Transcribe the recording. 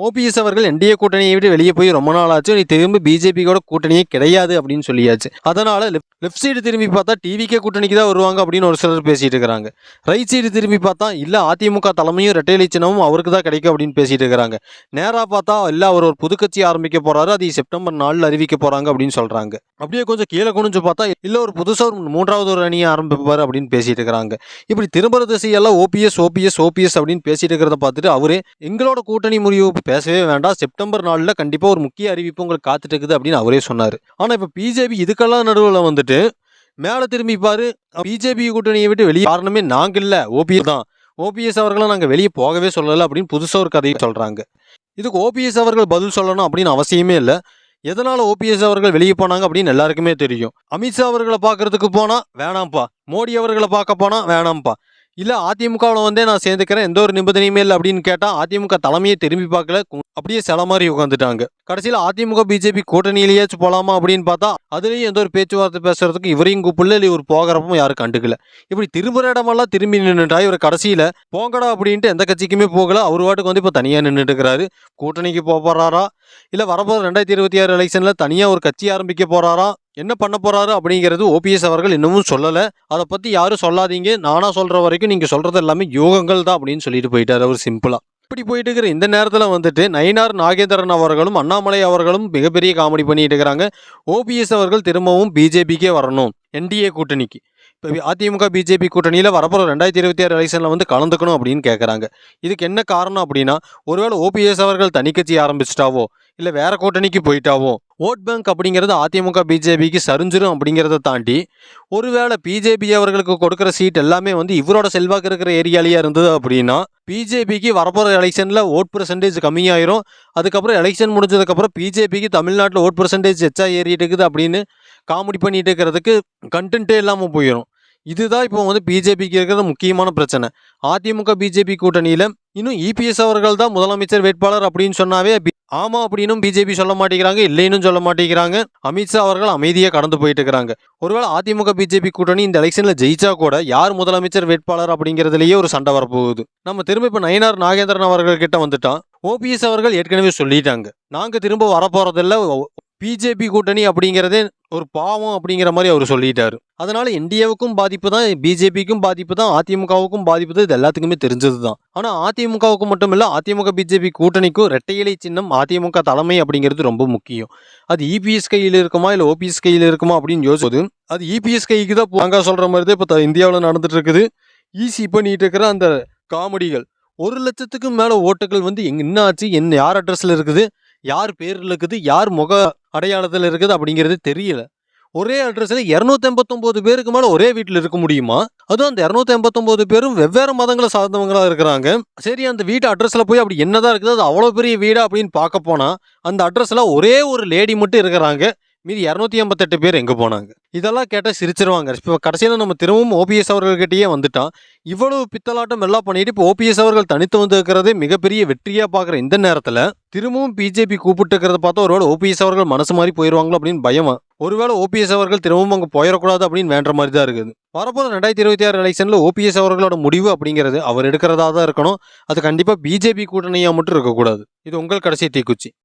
OPS அவர்கள் NDA கூட்டணியை விட்டு வெளியே போய் ரொம்ப நாள் ஆச்சு நீ திரும்ப பிஜேபியோட கூட்டணியே கிடையாது அப்படின்னு சொல்லியாச்சு. அதனால லெஃப்ட் சைடு திரும்பி பார்த்தா டிவிக்கே கூட்டணிக்கு தான் வருவாங்க அப்படின்னு ஒரு சிலர் பேசிட்டு இருக்கிறாங்க. ரைட் சைடு திரும்பி பார்த்தா இல்ல அதிமுக தலைமையும் ரெட்டையிலை சின்னமும் அவருக்கு தான் கிடைக்கும் அப்படின்னு பேசிட்டு இருக்கிறாங்க. நேரா பார்த்தா இல்ல அவர் ஒரு புதுக்கட்சி ஆரம்பிக்க போறாரு அது செப்டம்பர் நாலில் அறிவிக்க போறாங்க அப்படின்னு சொல்றாங்க. அப்படியே கொஞ்சம் கீழே குனிஞ்சு பார்த்தா இல்ல ஒரு புதுசா ஒரு மூன்றாவது ஒரு அணியை ஆரம்பிப்பாரு அப்படின்னு பேசிட்டு இருக்கிறாங்க. இப்படி திரும்புற திசையெல்லாம் ஓபிஎஸ் ஓபிஎஸ் ஓபிஎஸ் அப்படின்னு பேசிட்டு இருக்கிறத பார்த்துட்டு அவரே எங்களோட கூட்டணி முறிவு பேசவே வேண்டாம். செப்டம்பர் நாளில் கண்டிப்பாக ஒரு முக்கிய அறிவிப்பு உங்களுக்கு காத்துட்டு இருக்குது அப்படின்னு அவரே சொன்னார். ஆனால் இப்போ பிஜேபி இதுக்கெல்லாம் நடுவில் வந்துட்டு மேலே திரும்பி பாரு பிஜேபி கூட்டணியை விட்டு வெளியே காரணமே நாங்கள் இல்லை ஓபிஎஸ் தான். ஓபிஎஸ் அவர்களை நாங்கள் வெளியே போகவே சொல்லலை அப்படின்னு புதுசாக ஒரு கதையை சொல்கிறாங்க இதுக்கு ஓபிஎஸ் அவர்கள் பதில் சொல்லணும் அப்படின்னு அவசியமே இல்லை. எதனால் ஓபிஎஸ் அவர்கள் வெளியே போனாங்க அப்படின்னு எல்லாருக்குமே தெரியும். அமித்ஷா அவர்களை பார்க்கறதுக்கு போனால் வேணாம்ப்பா. மோடி அவர்களை பார்க்க போனால் வேணாம்ப்பா. இல்லை அதிமுகவில் வந்தே நான் சேர்ந்துக்கிறேன். எந்த ஒரு நிபந்தனையுமே இல்லை அப்படின்னு கேட்டால் அதிமுக தலைமையை திரும்பி பார்க்கல. அப்படியே சில மாதிரி உட்காந்துட்டாங்க கடைசியில் அதிமுக பிஜேபி கூட்டணியிலேயாச்சும் போலாமா அப்படின்னு பார்த்தா அதுலேயும் எந்த ஒரு பேச்சுவார்த்தை பேசுறதுக்கு இவரையும் கூப்பிடல இல்லை இவர் போகிறப்பவும் யாரும் கண்டுக்கல. இப்படி திரும்புகிற இடமெல்லாம் திரும்பி நின்றுட்டா இவர் கடைசியில் போங்கடா அப்படின்ட்டு எந்த கட்சிக்குமே போகல. அவர் வாட்டுக்கு வந்து இப்போ தனியாக நின்றுட்டு இருக்கிறாரு கூட்டணிக்கு போக போகிறாரா இல்லை வரப்போகிற ரெண்டாயிரத்தி இருபத்தி ஆறு எலெக்ஷனில் தனியாக ஒரு கட்சி ஆரம்பிக்க போகிறாரா என்ன பண்ண போறாரு அப்படிங்கிறது ஓபிஎஸ் அவர்கள் இன்னமும் சொல்லலை. அதை பற்றி யாரும் சொல்லாதீங்க. நானா சொல்கிற வரைக்கும் நீங்கள் சொல்கிறது எல்லாமே யோகங்கள் தான் அப்படின்னு சொல்லிட்டு போயிட்டார் அவர் சிம்பிளாக இப்படி போயிட்டு இருக்கிற இந்த நேரத்தில் வந்துட்டு நயினார் நாகேந்திரன் அவர்களும் அண்ணாமலை அவர்களும் மிகப்பெரிய காமெடி பண்ணிட்டு இருக்கிறாங்க. ஓபிஎஸ் அவர்கள் திரும்பவும் பிஜேபிக்கே வரணும். என்டிஏ கூட்டணிக்கு. இப்போ அதிமுக பிஜேபி கூட்டணியில் வரப்போகிற ரெண்டாயிரத்தி இருபத்தி ஆறு எலெக்ஷனில் வந்து கலந்துக்கணும் அப்படின்னு கேட்குறாங்க இதுக்கு என்ன காரணம் அப்படின்னா ஒருவேளை ஓபிஎஸ் அவர்கள் தனி கட்சி ஆரம்பிச்சிட்டாவோ இல்லை வேற கூட்டணிக்கு போயிட்டாவோ? ஓட் பேங்க் அப்படிங்கிறது அதிமுக பிஜேபிக்கு சரிஞ்சிரும் அப்படிங்கிறத தாண்டி ஒருவேளை பிஜேபி அவர்களுக்கு கொடுக்குற சீட் எல்லாமே வந்து இவரோட செல்வாக்கு இருக்கிற ஏரியாலேயே இருந்தது அப்படின்னா பிஜேபிக்கு வரப்போகிற எலெக்ஷனில் ஓட் பர்சன்டேஜ் கம்மியாயிரும். அதுக்கப்புறம் எலெக்ஷன் முடிஞ்சதுக்கப்புறம் பிஜேபிக்கு தமிழ்நாட்டில் ஓட் பர்சன்டேஜ் எச்சா ஏறிட்டு இருக்குது அப்படின்னு காமெடி பண்ணிட்டு இருக்கிறதுக்கு கண்டென்ட்டே இல்லாமல் போயிடும் இதுதான் இப்போ வந்து பிஜேபிக்கு இருக்கிற முக்கியமான பிரச்சனை. அதிமுக பிஜேபி கூட்டணியில் இன்னும் இபிஎஸ் அவர்கள் தான் முதலமைச்சர் வேட்பாளர் அப்படின்னு சொன்னாவே பி- ஆமா அப்படின்னும் பிஜேபி சொல்ல மாட்டேங்கிறாங்க இல்லைன்னு சொல்ல மாட்டேங்கிறாங்க. அமித்ஷா அவர்கள் அமைதியாக கடந்து போயிட்டு இருக்கிறாங்க. ஒருவேளை அதிமுக பிஜேபி கூட்டணி இந்த எலெக்ஷன்ல ஜெயிச்சா கூட யார் முதலமைச்சர் வேட்பாளர் அப்படிங்கிறதுலயே ஒரு சண்டை வரப்போகுது. நம்ம திரும்ப இப்ப நயனார் நாகேந்திரன் அவர்கள் கிட்ட வந்துட்டான் ஓபிஎஸ் அவர்கள் ஏற்கனவே சொல்லிட்டாங்க. நாங்க திரும்ப வரப்போறதில்ல பிஜேபி கூட்டணி அப்படிங்கிறதே ஒரு பாவம் அப்படிங்கிற மாதிரி அவர் சொல்லிட்டாரு. அதனால என்டிஏவுக்கும் பாதிப்பு தான் பிஜேபிக்கும் பாதிப்பு தான் அதிமுகவுக்கும் பாதிப்பு தான் இது எல்லாத்துக்குமே தெரிஞ்சது தான் ஆனால் அதிமுகவுக்கு மட்டும் இல்லை அதிமுக பிஜேபி கூட்டணிக்கும் ரெட்டை சின்னம் அதிமுக தலைமை அப்படிங்கிறது ரொம்ப முக்கியம். அது இபிஎஸ் கையில் இருக்குமா இல்லை ஓபிஎஸ் கையில் இருக்குமா அப்படின்னு யோசிச்சது அது இபிஎஸ் கைக்கு தான் நாங்க சொல்கிற மாதிரி தான் இப்போ இந்தியாவில் நடந்துட்டு இருக்குது. ஈஸி பண்ணிட்டு இருக்கிற அந்த காமெடிகள். ஒரு லட்சத்துக்கும் மேலே ஓட்டுகள் வந்து எங்க என்ன ஆச்சு என்ன யார் அட்ரஸில் இருக்குது? யார் பேரில் இருக்குது யார் முக அடையாளத்தில் இருக்குது அப்படிங்கிறது தெரியல. ஒரே அட்ரஸில் இரநூத்தி எண்பத்தொம்போது பேருக்கு மேலே ஒரே வீட்டில் இருக்க முடியுமா? அதுவும் அந்த இரநூத்தி எண்பத்தொம்போது பேரும் வெவ்வேறு மதங்களை சார்ந்தவங்களாக இருக்கிறாங்க. சரி அந்த வீட்டு அட்ரஸில் போய் அப்படி என்னதான் இருக்குது அது அவ்வளோ பெரிய வீடா அப்படின்னு பார்க்க போனால் அந்த அட்ரஸில் ஒரே ஒரு லேடி மட்டும் இருக்கிறாங்க. மீதி இரநூத்தி ஐம்பத்தெட்டு பேர் எங்கே போனாங்க? இதெல்லாம் கேட்டால் சிரிச்சிருவாங்க. இப்போ கடைசியில் நம்ம திரும்பவும் ஓபிஎஸ் அவர்கள்கிட்டயே வந்துட்டான் இவ்வளவு பித்தலாட்டம் எல்லாம் பண்ணிட்டு இப்போ ஓபிஎஸ் அவர்கள் தனித்து வந்திருக்கிறதே மிகப்பெரிய வெற்றியாக பார்க்குற இந்த நேரத்தில் திரும்பவும் பிஜேபி கூப்பிட்டுக்கிறத பார்த்தா ஒருவேளை ஓபிஎஸ் அவர்கள் மனசு மாதிரி போயிடுவாங்களோ அப்படின்னு பயமா. ஒருவேளை ஓபிஎஸ் அவர்கள் திரும்பவும் அங்கே போயிடக்கூடாது அப்படின்னு வேண்ட மாதிரி தான் இருக்குது. வரப்போது ரெண்டாயிரத்தி இருபத்தி ஆறு எலெக்ஷனில் ஓபிஎஸ் அவர்களோட முடிவு அப்படிங்கிறது அவர் எடுக்கிறதா தான் இருக்கணும். அது கண்டிப்பாக பிஜேபி கூட்டணியாக மட்டும் இருக்கக்கூடாது. இது உங்கள் கடைசி தீக்குச்சி.